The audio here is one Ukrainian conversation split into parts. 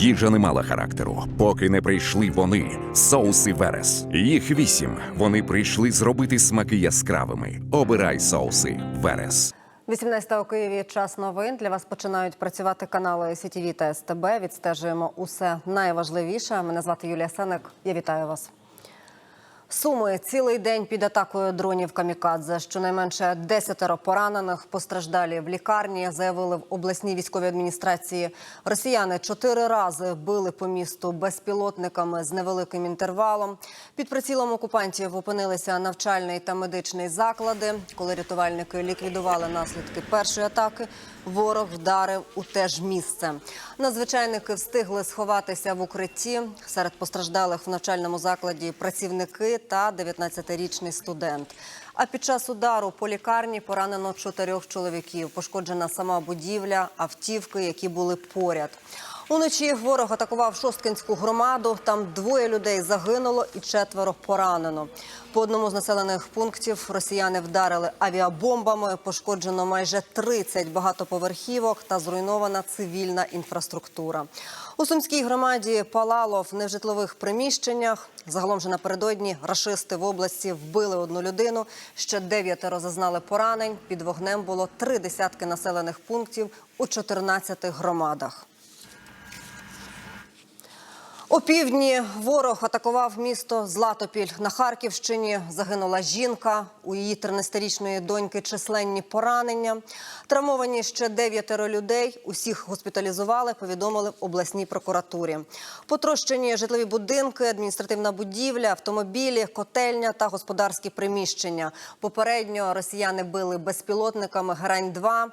Їжа не мала характеру, поки не прийшли вони, соуси Верес. Їх вісім. Вони прийшли зробити смаки яскравими. Обирай соуси Верес. 18 у Києві час новин. Для вас починають працювати канали СІТІВІ та СТБ. Відстежуємо усе найважливіше. Мене звати Юлія Сенек. Я вітаю вас. Суми цілий день під атакою дронів камікадзе. Щонайменше десятеро поранених постраждалі в лікарні. Заявили в обласній військовій адміністрації. Росіяни чотири рази били по місту безпілотниками з невеликим інтервалом. Під прицілом окупантів опинилися навчальний та медичний заклади. Коли рятувальники ліквідували наслідки першої атаки, ворог вдарив у те ж місце. Надзвичайники встигли сховатися в укритті. Серед постраждалих в навчальному закладі працівники та 19-річний студент. А під час удару по лікарні поранено чотирьох чоловіків. Пошкоджена сама будівля, автівки, які були поряд. Уночі ворог атакував Шосткинську громаду. Там двоє людей загинуло і четверо поранено. По одному з населених пунктів росіяни вдарили авіабомбами. Пошкоджено майже 30 багатоповерхівок та зруйнована цивільна інфраструктура. У сумській громаді палало в нежитлових приміщеннях. Загалом же напередодні рашисти в області вбили одну людину. Ще дев'ятеро зазнали поранень. Під вогнем було три десятки населених пунктів у 14 громадах. Опівдні ворог атакував місто Златопіль на Харківщині. Загинула жінка. У її 13-річної доньки численні поранення. Травмовані ще дев'ятеро людей. Усіх госпіталізували. Повідомили в обласній прокуратурі. Потрощені житлові будинки, адміністративна будівля, автомобілі, котельня та господарські приміщення. Попередньо росіяни били безпілотниками грань 2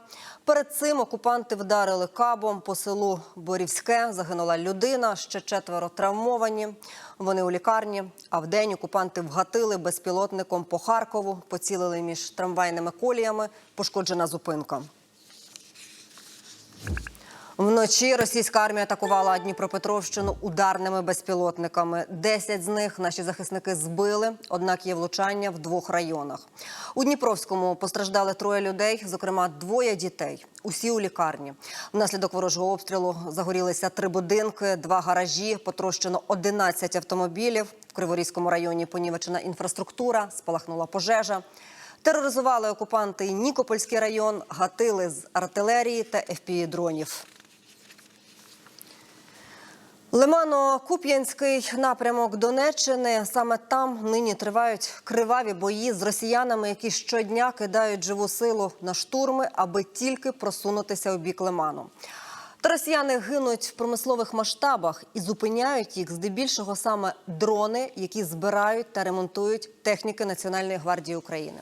Перед цим окупанти вдарили кабом по селу Борівське. Загинула людина. Ще четверо травмовані. Вони у лікарні. А вдень окупанти вгатили безпілотником по Харкову, поцілили між трамвайними коліями. Пошкоджена зупинка. Вночі російська армія атакувала Дніпропетровщину ударними безпілотниками. Десять з них наші захисники збили, однак є влучання в двох районах. У Дніпровському постраждали троє людей, зокрема двоє дітей. Усі у лікарні. Внаслідок ворожого обстрілу загорілися три будинки, два гаражі, потрощено 11 автомобілів. В Криворізькому районі понівечена інфраструктура, спалахнула пожежа. Тероризували окупанти Нікопольський район, гатили з артилерії та ФПІ-дронів. Лимано-Куп'янський напрямок Донеччини. Саме там нині тривають криваві бої з росіянами, які щодня кидають живу силу на штурми, аби тільки просунутися у бік Лиману. Та росіяни гинуть в промислових масштабах і зупиняють їх здебільшого саме дрони, які збирають та ремонтують техніки Національної гвардії України.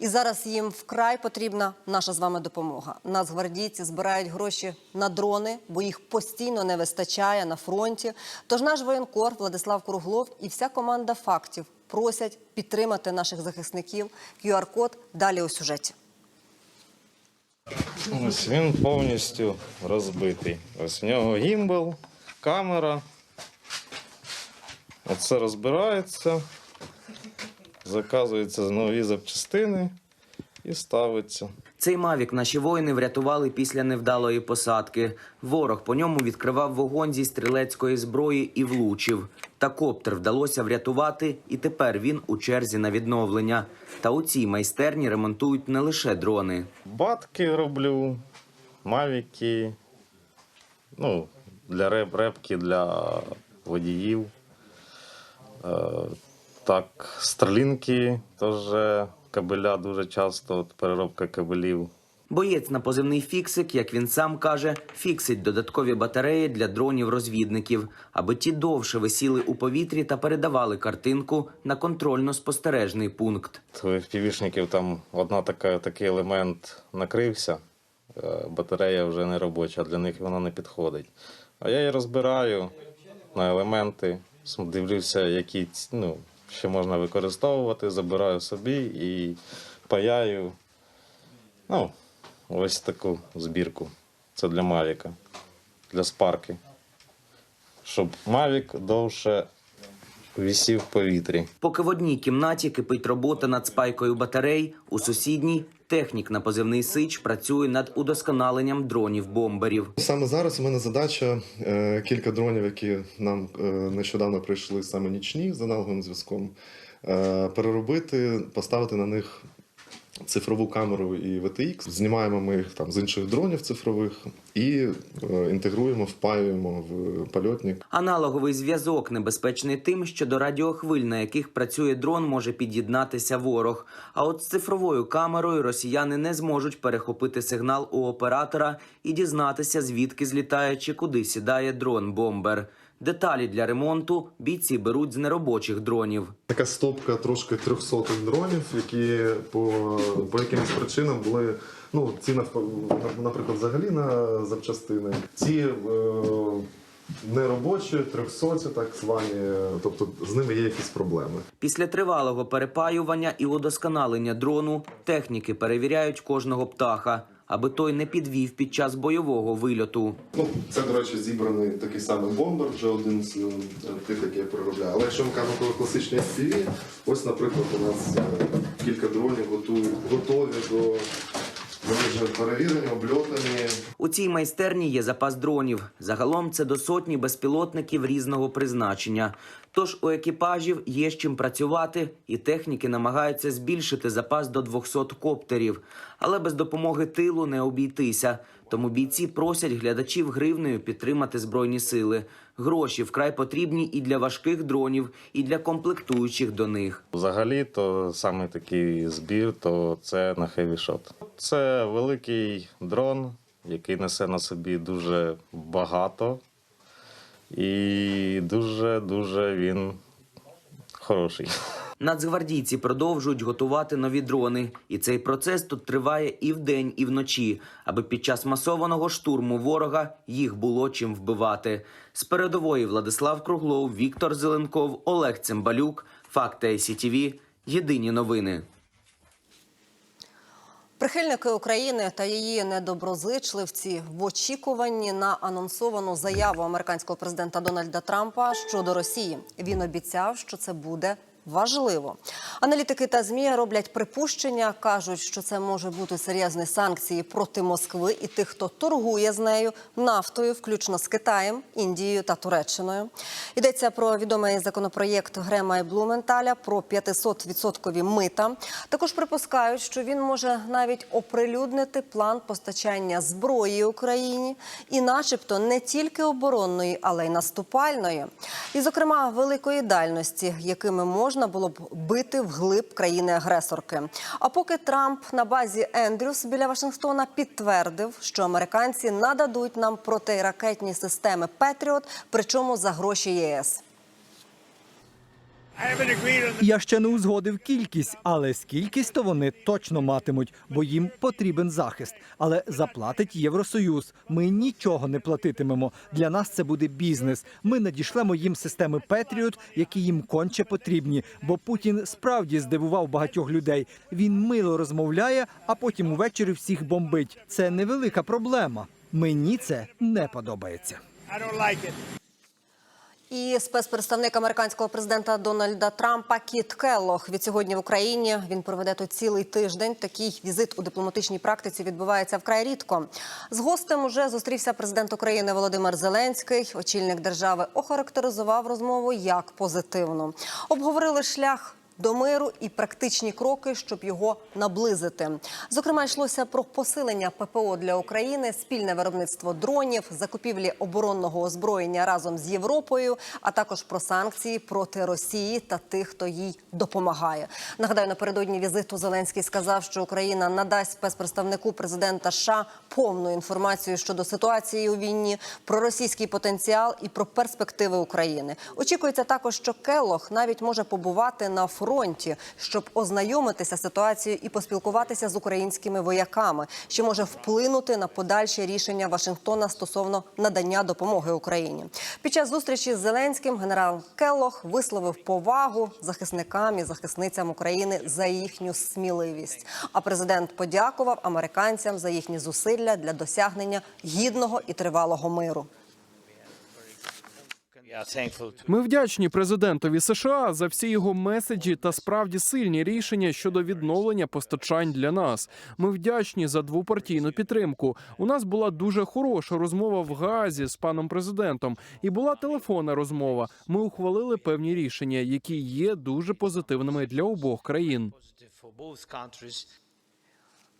І зараз їм вкрай потрібна наша з вами допомога. Нацгвардійці збирають гроші на дрони, бо їх постійно не вистачає на фронті. Тож наш воєнкор Владислав Круглов і вся команда фактів просять підтримати наших захисників. QR-код далі у сюжеті. Ось він повністю розбитий. Ось в нього гімбел, камера. Оце розбирається, заказуються нові запчастини і ставиться. Цей мавік наші воїни врятували після невдалої посадки. Ворог по ньому відкривав вогонь зі стрілецької зброї і влучив. Та коптер вдалося врятувати, і тепер він у черзі на відновлення. Та у цій майстерні ремонтують не лише дрони. Батки роблю, мавіки, ну, для реп, репки, для водіїв. Так, стрілінки теж кабеля дуже часто, от переробка кабелів. Боєць на позивний фіксик, як він сам каже, фіксить додаткові батареї для дронів-розвідників, аби ті довше висіли у повітрі та передавали картинку на контрольно-спостережний пункт. В півішників там одна така, такий елемент накрився, е, батарея вже не робоча, для них вона не підходить. А я її розбираю на елементи, дивлюся, які ну, ще можна використовувати, забираю собі і паяю. Ну, ось таку збірку. Це для Мавіка, для спарки. Щоб Мавік довше висів в повітрі. Поки в одній кімнаті кипить робота над спайкою батарей, у сусідній технік на позивний Сич працює над удосконаленням дронів-бомберів. Саме зараз у мене задача е, кілька дронів, які нам е, нещодавно прийшли саме нічні з аналоговим зв'язком, е, переробити, поставити на них цифрову камеру і VTX. Знімаємо ми їх там з інших дронів цифрових і е, інтегруємо, впаюємо в польотник. Аналоговий зв'язок небезпечний тим, що до радіохвиль, на яких працює дрон, може під'єднатися ворог. А от з цифровою камерою росіяни не зможуть перехопити сигнал у оператора і дізнатися, звідки злітає чи куди сідає дрон-бомбер. Деталі для ремонту бійці беруть з неробочих дронів. Така стопка трошки трьохсотих дронів, які по, по якимось причинам були ну, ці наприклад, взагалі на запчастини. Ці е, неробочі, трьохсоті, так звані, тобто з ними є якісь проблеми. Після тривалого перепаювання і удосконалення дрону техніки перевіряють кожного птаха, аби той не підвів під час бойового вильоту. Ну, це, до речі, зібраний такий самий бомбер, вже один з е, тих, який я переробляю. Але якщо ми кажемо про класичні FPV, ось, наприклад, у нас е, кілька дронів готові, готові до вони вже перевірені, обльотані. У цій майстерні є запас дронів. Загалом це до сотні безпілотників різного призначення. Тож у екіпажів є з чим працювати, і техніки намагаються збільшити запас до 200 коптерів. Але без допомоги тилу не обійтися. Тому бійці просять глядачів гривнею підтримати збройні сили. Гроші вкрай потрібні і для важких дронів, і для комплектуючих до них. Взагалі, то саме такий збір, то це на Shot. Це великий дрон, який несе на собі дуже багато. І дуже-дуже він хороший. Нацгвардійці продовжують готувати нові дрони, і цей процес тут триває і вдень, і вночі, аби під час масованого штурму ворога їх було чим вбивати. З передової Владислав Круглов, Віктор Зеленков, Олег Цимбалюк, Факти СІТІВІ. Єдині новини. Прихильники України та її недоброзичливці в очікуванні на анонсовану заяву американського президента Дональда Трампа щодо Росії. Він обіцяв, що це буде. Важливо. Аналітики та ЗМІ роблять припущення, кажуть, що це може бути серйозні санкції проти Москви і тих, хто торгує з нею нафтою, включно з Китаєм, Індією та Туреччиною. Йдеться про відомий законопроєкт Грема і Блументаля про 500% мита. Також припускають, що він може навіть оприлюднити план постачання зброї Україні, і, начебто, не тільки оборонної, але й наступальної, і, зокрема, великої дальності, якими можна було б бити вглиб країни-агресорки. А поки Трамп на базі Ендрюс біля Вашингтона підтвердив, що американці нададуть нам протиракетні системи Петріот, причому за гроші ЄС. Я ще не узгодив кількість, але скількись то вони точно матимуть, бо їм потрібен захист. Але заплатить Євросоюз. Ми нічого не платитимемо. Для нас це буде бізнес. Ми надішлемо їм системи Петріот, які їм конче потрібні. Бо Путін справді здивував багатьох людей. Він мило розмовляє, а потім увечері всіх бомбить. Це невелика проблема. Мені це не подобається. І спецпредставник американського президента Дональда Трампа Кіт Келлох від сьогодні в Україні. Він проведе тут цілий тиждень. Такий візит у дипломатичній практиці відбувається вкрай рідко. З гостем уже зустрівся президент України Володимир Зеленський. Очільник держави охарактеризував розмову як позитивну. Обговорили шлях. До миру і практичні кроки, щоб його наблизити. Зокрема, йшлося про посилення ППО для України, спільне виробництво дронів, закупівлі оборонного озброєння разом з Європою, а також про санкції проти Росії та тих, хто їй допомагає. Нагадаю, напередодні візиту Зеленський сказав, що Україна надасть спецпредставнику президента США повну інформацію щодо ситуації у війні, про російський потенціал і про перспективи України. Очікується також, що Келлох навіть може побувати на фронті, щоб ознайомитися ситуацією і поспілкуватися з українськими вояками, що може вплинути на подальші рішення Вашингтона стосовно надання допомоги Україні. Під час зустрічі з Зеленським генерал Келлох висловив повагу захисникам і захисницям України за їхню сміливість. А президент подякував американцям за їхні зусилля для досягнення гідного і тривалого миру. Ми вдячні президентові США за всі його меседжі та справді сильні рішення щодо відновлення постачань для нас. Ми вдячні за двопартійну підтримку. У нас була дуже хороша розмова в Газі з паном президентом, і була телефонна розмова. Ми ухвалили певні рішення, які є дуже позитивними для обох країн.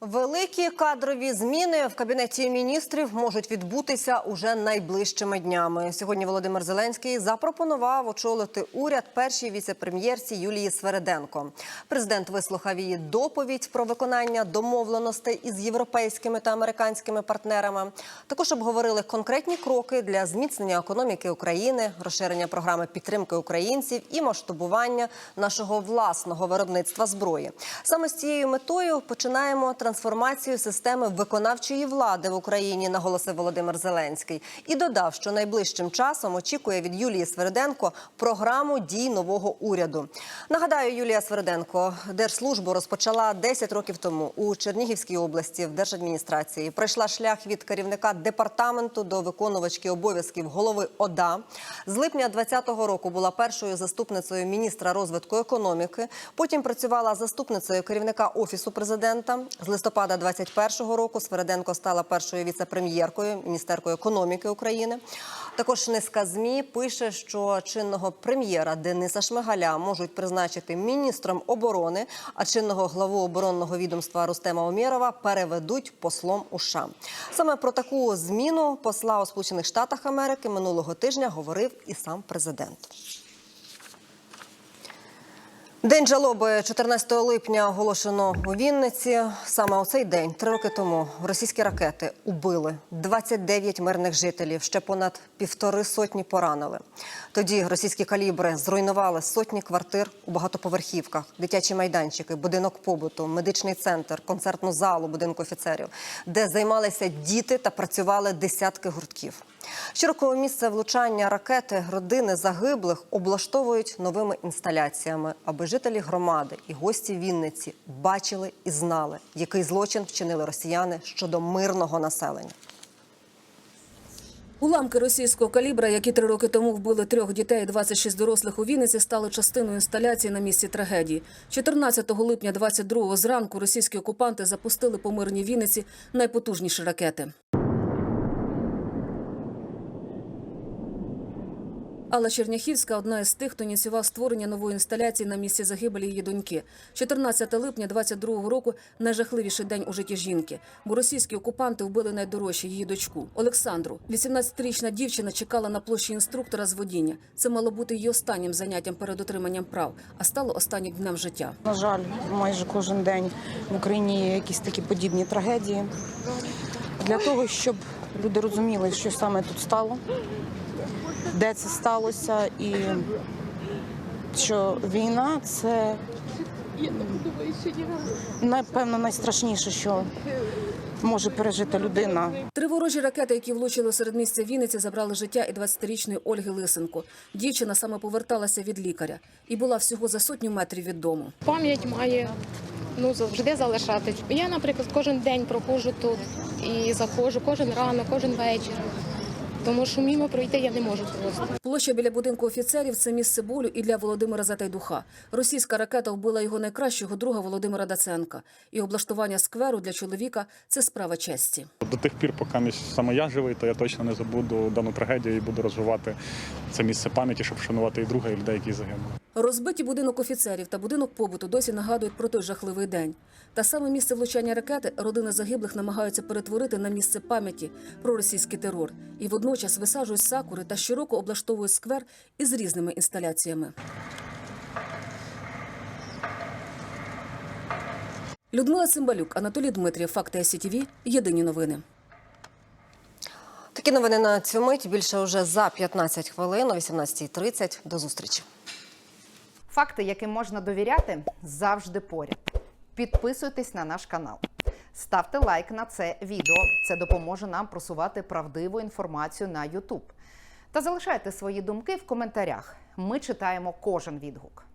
Великі кадрові зміни в кабінеті міністрів можуть відбутися уже найближчими днями. Сьогодні Володимир Зеленський запропонував очолити уряд першій віце-прем'єрці Юлії Свереденко. Президент вислухав її доповідь про виконання домовленостей із європейськими та американськими партнерами. Також обговорили конкретні кроки для зміцнення економіки України, розширення програми підтримки українців і масштабування нашого власного виробництва зброї. Саме з цією метою починаємо трансформацію системи виконавчої влади в Україні, наголосив Володимир Зеленський, і додав, що найближчим часом очікує від Юлії Свериденко програму дій нового уряду. Нагадаю, Юлія Свериденко держслужбу розпочала 10 років тому у Чернігівській області в держадміністрації. Пройшла шлях від керівника департаменту до виконувачки обов'язків голови ОДА. З липня 2020 року була першою заступницею міністра розвитку економіки. Потім працювала заступницею керівника офісу президента. З листопада 2021 року Свереденко стала першою віце-прем'єркою, міністеркою економіки України. Також низка змі пише, що чинного прем'єра Дениса Шмигаля можуть призначити міністром оборони, а чинного главу оборонного відомства Рустема Омєрова переведуть послом у США. Саме про таку зміну посла у Сполучених Штатах Америки минулого тижня говорив і сам президент. День жалоби 14 липня оголошено у Вінниці. Саме у цей день, три роки тому, російські ракети убили 29 мирних жителів. Ще понад півтори сотні поранили. Тоді російські калібри зруйнували сотні квартир у багатоповерхівках, дитячі майданчики, будинок побуту, медичний центр, концертну залу будинку офіцерів, де займалися діти та працювали десятки гуртків. Щороку місце влучання ракети родини загиблих облаштовують новими інсталяціями, аби жителі громади і гості Вінниці бачили і знали, який злочин вчинили росіяни щодо мирного населення. Уламки російського калібра, які три роки тому вбили трьох дітей і 26 дорослих у Вінниці, стали частиною інсталяції на місці трагедії. 14 липня 22 зранку російські окупанти запустили по мирній Вінниці найпотужніші ракети. Алла Черняхівська одна із тих, хто ініціював створення нової інсталяції на місці загибелі її доньки. 14 липня 22-го року найжахливіший день у житті жінки, бо російські окупанти вбили найдорожче її дочку Олександру. 18-річна дівчина чекала на площі інструктора з водіння. Це мало бути її останнім заняттям перед отриманням прав, а стало останнім днем життя. На жаль, майже кожен день в Україні є якісь такі подібні трагедії. Для того, щоб люди розуміли, що саме тут стало, де це сталося, і що війна це напевно найстрашніше, що може пережити людина. Три ворожі ракети, які влучили у середмістя Вінниці, забрали життя і 20-річної Ольги Лисенко. Дівчина саме поверталася від лікаря і була всього за сотню метрів від дому. Пам'ять має ну завжди залишатись. Я, наприклад, кожен день проходжу тут і заходжу кожен ранок, кожен вечір. Тому що мимо пройти я не можу просто. Площа біля будинку офіцерів це місце болю і для Володимира Затайдуха. Російська ракета вбила його найкращого друга Володимира Даценка. І облаштування скверу для чоловіка це справа честі. До тих пір, поки між саме я живий, то я точно не забуду дану трагедію і буду розвивати це місце пам'яті, щоб вшанувати і друга, і людей, які загинули. Розбиті будинок офіцерів та будинок побуту досі нагадують про той жахливий день. Та саме місце влучання ракети родини загиблих намагаються перетворити на місце пам'яті про російський терор і водночас висаджують сакури та щороку облаштовують сквер із різними інсталяціями. Людмила Цимбалюк, Анатолій Дмитрів, Факти СІТВ. Єдині новини. Такі новини на цю мить більше вже за 15 хвилин о 18.30. До зустрічі. Факти, яким можна довіряти, завжди поряд. Підписуйтесь на наш канал. Ставте лайк на це відео. Це допоможе нам просувати правдиву інформацію на YouTube. Та залишайте свої думки в коментарях. Ми читаємо кожен відгук.